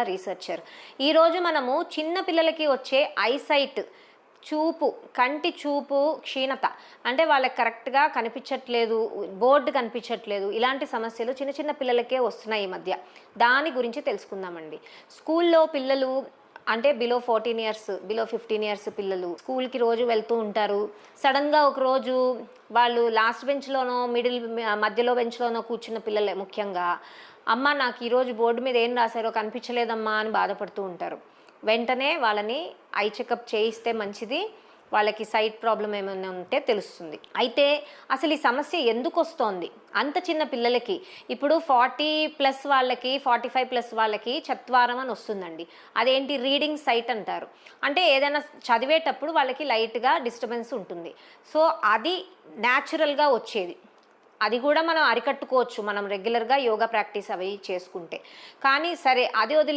Researcher. ఈరోజు మనము చిన్న పిల్లలకి వచ్చే ఐసైట్ చూపు కంటి చూపు క్షీణత. అంటే వాళ్ళకి కరెక్ట్గా కనిపించట్లేదు బోర్డు కనిపించట్లేదు. ఇలాంటి సమస్యలు చిన్న చిన్న పిల్లలకే వస్తున్నాయి ఈ మధ్య. దాని గురించి తెలుసుకుందామండి. స్కూల్లో పిల్లలు అంటే below fourteen years below fifteen years పిల్లలు స్కూల్కి రోజు వెళ్తూ ఉంటారు. సడన్గా ఒకరోజు వాళ్ళు లాస్ట్ బెంచ్లోనో మిడిల్ మధ్యలో బెంచ్లోనో కూర్చున్న పిల్లలే ముఖ్యంగా. అమ్మ నాకు ఈరోజు బోర్డు మీద ఏం రాశారో కనిపించలేదమ్మా అని బాధపడుతూ ఉంటారు. వెంటనే వాళ్ళని ఐ చెకప్ చేయిస్తే మంచిది. వాళ్ళకి సైట్ ప్రాబ్లం ఏమైనా ఉంటే తెలుస్తుంది. అయితే అసలు ఈ సమస్య ఎందుకు వస్తోంది? అంత చిన్న పిల్లలకి ఇప్పుడు ఫార్టీ ప్లస్ వాళ్ళకి ఫార్టీ ఫైవ్ ప్లస్ వాళ్ళకి చత్వారం అని వస్తుందండి. అదేంటి? రీడింగ్ సైట్ అంటారు. అంటే ఏదైనా చదివేటప్పుడు వాళ్ళకి లైట్గా డిస్టర్బెన్స్ ఉంటుంది. సో అది న్యాచురల్గా వచ్చేది. అది కూడా మనం అరికట్టుకోవచ్చు మనం రెగ్యులర్గా యోగా ప్రాక్టీస్ అవి చేసుకుంటే. కానీ సరే అది వదిలే